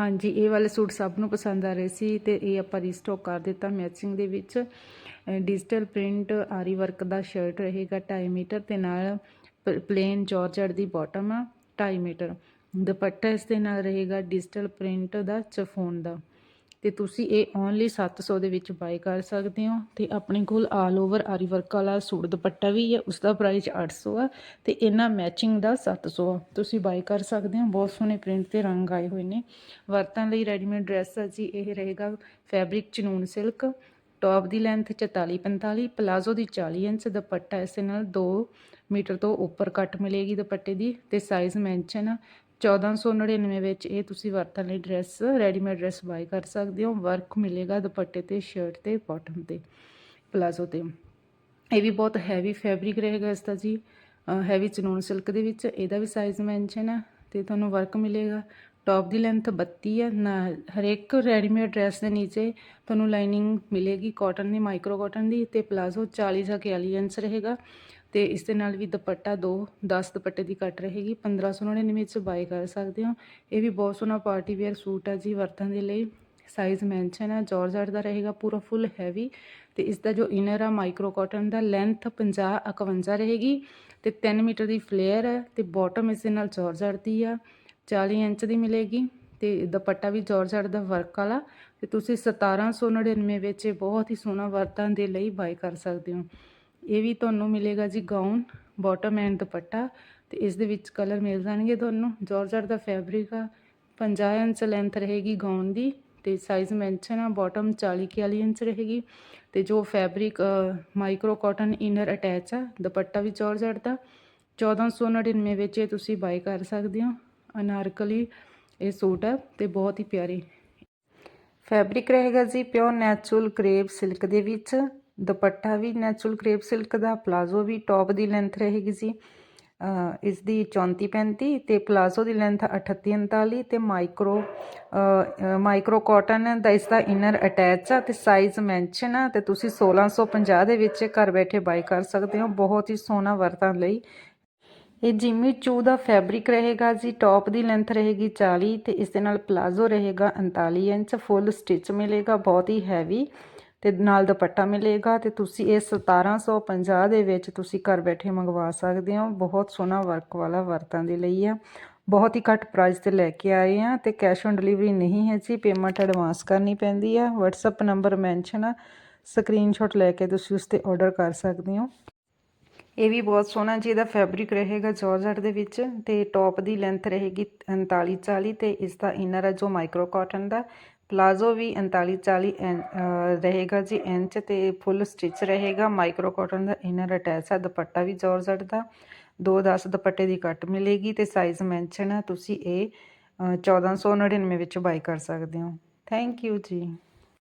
ਹਾਂਜੀ, ਇਹ ਵਾਲੇ ਸੂਟ ਸਭ ਨੂੰ ਪਸੰਦ ਆ ਰਹੇ ਸੀ ਤੇ ਇਹ ਆਪਾਂ ਰੀਸਟਾਕ ਕਰ ਦਿੱਤਾ ਮੈਚਿੰਗ ਦੇ ਵਿੱਚ। ਡਿਜੀਟਲ ਪ੍ਰਿੰਟ ਆਰੀ ਵਰਕ ਦਾ ਸ਼ਰਟ ਰਹੇਗਾ 2.5 ਮੀਟਰ ਤੇ ਨਾਲ ਪਲੇਨ ਜਾਰਜਟ ਦੀ ਬਾਟਮ ਆ 2.5 ਮੀਟਰ। ਦੁਪੱਟਾ ਇਸ ਦੇ ਨਾਲ ਰਹੇਗਾ ਡਿਜੀਟਲ ਪ੍ਰਿੰਟ ਦਾ ਚਫੋਨ ਦਾ। ਤੇ ਤੁਸੀਂ ਇਹ ਓਨਲੀ 700 ਦੇ ਵਿੱਚ ਬਾਈ ਕਰ ਸਕਦੇ ਹੋ ਤੇ ਆਪਣੇ ਕੋਲ ਆਲ ਓਵਰ ਆਰੀ ਵਰਕ ਵਾਲਾ ਸੂਟ ਦੁਪੱਟਾ ਵੀ ਹੈ ਉਸ ਦਾ ਪ੍ਰਾਈਸ 800 ਆ ਤੇ ਇਹਨਾਂ ਮੈਚਿੰਗ ਦਾ 700 ਆ। ਤੁਸੀਂ ਬਾਈ ਕਰ ਸਕਦੇ ਹੋ, ਬਹੁਤ ਸੋਹਣੇ ਪ੍ਰਿੰਟ ਤੇ ਰੰਗ ਆਏ ਹੋਏ ਨੇ। ਵਰਤਨ ਲਈ ਰੈਡੀਮੇਡ ਡਰੈਸ ਆ ਜੀ, ਇਹ ਰਹੇਗਾ ਫੈਬਰਿਕ ਚਨੂਨ ਸਿਲਕ ਟੌਪ ਦੀ ਲੈਂਥ 44 45 ਪਲਾਜ਼ੋ ਦੀ 40 ਇੰਚ, ਦੁਪੱਟਾ ਇਸ ਨਾਲ 2 ਮੀਟਰ ਤੋਂ ਉੱਪਰ ਕੱਟ ਮਿਲੇਗੀ ਦੁਪੱਟੇ ਦੀ ਤੇ ਸਾਈਜ਼ ਮੈਂਸ਼ਨ 1499 ਵਿੱਚ ਇਹ ਤੁਸੀਂ ਵਰਤਣ ਲਈ ਡਰੈਸ ਰੈਡੀਮੇਡ ਡਰੈਸ ਬਾਈ ਕਰ ਸਕਦੇ ਹੋ। ਵਰਕ ਮਿਲੇਗਾ ਦੁਪੱਟੇ ਤੇ ਸ਼ਰਟ ਤੇ ਬਾਟਮ ਤੇ ਪਲਾਜ਼ੋ ਤੇ। ਇਹ ਵੀ ਬਹੁਤ ਹੈਵੀ ਫੈਬਰਿਕ ਰਹੇਗਾ ਇਸ ਦਾ ਜੀ। ਹੈਵੀ ਚਨੂਨ ਸਿਲਕ ਦੇ ਵਿੱਚ। ਇਹਦਾ ਵੀ ਸਾਈਜ਼ ਮੈਂਸ਼ਨ ਹੈ ਤੇ ਤੁਹਾਨੂੰ ਵਰਕ ਮਿਲੇਗਾ। ਟੌਪ ਦੀ ਲੈਂਥ 32 ਹੈ, ਨਾ ਹਰੇਕ ਰੈਡੀਮੇਡ ਡਰੈਸ ਦੇ ਨੀਚੇ ਤੁਹਾਨੂੰ ਲਾਈਨਿੰਗ ਮਿਲੇਗੀ ਕਾਟਨ ਦੀ ਮਾਈਕਰੋ ਕਾਟਨ ਦੀ ਤੇ ਪਲਾਜ਼ੋ 40 ਜਾਂ 41 ਇੰਚ ਰਹੇਗਾ ਤੇ ਇਸ ਦੇ ਨਾਲ ਵੀ ਦੁਪੱਟਾ 2 10 ਦੁਪੱਟੇ ਦੀ ਕੱਟ ਰਹੇਗੀ 1599 ਵਿੱਚ ਬਾਈ ਕਰ ਸਕਦੇ ਹੋ। ਇਹ ਵੀ ਬਹੁਤ ਸੋਹਣਾ ਪਾਰਟੀ ਵੇਅਰ ਸੂਟ ਹੈ ਜੀ ਵਰਤਣ ਦੇ ਲਈ। ਸਾਈਜ਼ ਮੈਂਸ਼ਨ ਹੈ ਜਾਰਜਟ ਦਾ ਰਹੇਗਾ, ਪੂਰਾ ਫੁੱਲ ਹੈਵੀ ਤੇ ਇਸ ਦਾ ਜੋ ਇਨਰ ਆ ਮਾਈਕਰੋ ਕਾਟਨ ਦਾ ਲੈਂਥ 50 51 ਰਹੇਗੀ ਤੇ 3 ਮੀਟਰ ਦੀ ਫਲੇਅਰ ਹੈ ਤੇ ਬਾਟਮ ਇਸ ਦੇ ਨਾਲ ਜਾਰਜਟ ਦੀ ਆ। 40 ਇੰਚ ਦੀ ਮਿਲੇਗੀ ਤੇ ਦੁਪੱਟਾ ਵੀ ਜਾਰਜਟ ਦਾ ਵਰਕ ਵਾਲਾ ਤੇ ਤੁਸੀਂ 1799 ਵਿੱਚ ਇਹ ਬਹੁਤ ਹੀ ਸੋਹਣਾ ਵਰਤਾਂ ਦੇ ਲਈ ਬਾਈ ਕਰ ਸਕਦੇ ਹੋ। ਇਹ ਵੀ ਤੁਹਾਨੂੰ ਮਿਲੇਗਾ ਜੀ ਗਾਊਨ ਬਾਟਮ ਐਂਡ ਦੁਪੱਟਾ ਤੇ ਇਸ ਦੇ ਵਿੱਚ ਕਲਰ ਮਿਲ ਜਾਣਗੇ ਤੁਹਾਨੂੰ। ਜਾਰਜਟ ਦਾ ਫੈਬਰਿਕ ਆ 50 ਇੰਚ ਲੈਂਥ ਰਹੇਗੀ ਗਾਊਨ ਦੀ ਤੇ ਸਾਈਜ਼ ਮੈਂਸ਼ਨ ਆ ਬਾਟਮ 40 41 ਇੰਚ ਰਹੇਗੀ ਤੇ ਜੋ fabric micro cotton inner attach ਆ, ਦੁਪੱਟਾ ਵੀ ਜਾਰਜਟ ਦਾ। 1499 ਵਿੱਚ ਇਹ ਤੁਸੀਂ ਬਾਈ ਕਰ ਸਕਦੇ ਹੋ। ਅਨਾਰਕਲੀ ਇਹ ਸੂਟ ਹੈ ਤੇ ਬਹੁਤ ਹੀ ਪਿਆਰੀ। ਫੈਬਰਿਕ ਰਹੇਗਾ ਜੀ ਪਿਓਰ ਨੈਚੁਰਲ ਕਰੇਪ ਸਿਲਕ ਦੇ ਵਿੱਚ। ਦੁਪੱਟਾ ਵੀ ਨੈਚੁਰਲ ਕਰੇਪ ਸਿਲਕ ਦਾ, ਪਲਾਜ਼ੋ ਵੀ ਟੌਪ ਦੀ ਲੈਂਥ ਰਹੇਗੀ ਜੀ। ਇਸ ਦੀ 34 35 ਤੇ ਪਲਾਜ਼ੋ ਦੀ ਲੈਂਥ 38 39 ਤੇ ਮਾਈਕਰੋ ਮਾਈਕਰੋ ਕਾਟਨ ਦਾ ਇਸ ਦਾ ਇਨਰ ਅਟੈਚ ਆ ਤੇ ਸਾਈਜ਼ ਮੈਂਸ਼ਨ ਆ ਤੇ ਤੁਸੀਂ 1650 ਦੇ ਵਿੱਚ ਘਰ ਬੈਠੇ ਬਾਈ ਕਰ ਸਕਦੇ ਹੋ। ਬਹੁਤ ਹੀ ਸੋਹਣਾ ਵਰਤਾਂ ਲਈ ਇਹ ਜਿਮੀ ਚੂ ਦਾ ਫੈਬਰਿਕ ਰਹੇਗਾ ਜੀ, ਟੌਪ ਦੀ ਲੈਂਥ ਰਹੇਗੀ 40 ਤੇ ਇਸ ਦੇ ਨਾਲ ਪਲਾਜ਼ੋ ਰਹੇਗਾ 39 ਇੰਚ, ਫੁੱਲ ਸਟਿਚ ਮਿਲੇਗਾ, ਬਹੁਤ ਹੀ ਹੈਵੀ ਤੇ ਨਾਲ ਦੁਪੱਟਾ ਮਿਲੇਗਾ ਤੇ ਤੁਸੀਂ ਇਹ 1750 ਦੇ ਵਿੱਚ ਤੁਸੀਂ ਘਰ ਬੈਠੇ ਮੰਗਵਾ ਸਕਦੇ ਹੋ। ਬਹੁਤ ਸੋਹਣਾ ਵਰਕ ਵਾਲਾ ਵਰਤਾਂ ਦੇ ਲਈ ਆ। ਬਹੁਤ ਹੀ ਘੱਟ ਪ੍ਰਾਈਸ ਤੇ ਲੈ ਕੇ ਆਏ ਆ ਤੇ ਕੈਸ਼ ਔਨ ਡਿਲੀਵਰੀ ਨਹੀਂ ਹੈ ਜੀ ਪੇਮੈਂਟ ਐਡਵਾਂਸ ਕਰਨੀ ਪੈਂਦੀ ਆ। WhatsApp ਨੰਬਰ ਮੈਂਸ਼ਨ ਆ। ਸਕਰੀਨਸ਼ਾਟ ਲੈ ਕੇ ਤੁਸੀਂ ਉਸ ਤੇ ਆਰਡਰ ਕਰ ਸਕਦੇ ਹੋ। ਇਹ ਵੀ ਬਹੁਤ ਸੋਹਣਾ ਜੀ, ਇਹਦਾ ਫੈਬਰਿਕ ਰਹੇਗਾ ਜਾਰਜਟ ਦੇ ਵਿੱਚ ਤੇ ਟੌਪ ਦੀ ਲੈਂਥ ਰਹੇਗੀ 39 40 ਤੇ ਇਸ ਦਾ ਇਨਰ ਹੈ ਜੋ ਮਾਈਕਰੋ ਕਾਟਨ ਦਾ। ਪਲਾਜ਼ੋ ਵੀ 39 40 ਰਹੇਗਾ ਜੀ ਇੰਚ ਤੇ ਫੁੱਲ ਸਟਿਚ ਰਹੇਗਾ। ਮਾਈਕਰੋ ਕਾਟਨ ਦਾ ਇਨਰ ਅਟੈਚ ਹੈ, ਦੁਪੱਟਾ ਵੀ ਜਾਰਜਟ ਦਾ। 2-10 ਦੁਪੱਟੇ ਦੀ ਕੱਟ ਮਿਲੇਗੀ ਤੇ ਸਾਈਜ਼ ਮੈਂਸ਼ਨ ਹੈ, ਤੁਸੀਂ ਇਹ 1499 ਵਿੱਚ ਬਾਈ ਕਰ ਸਕਦੇ ਹੋ। ਥੈਂਕ ਯੂ ਜੀ।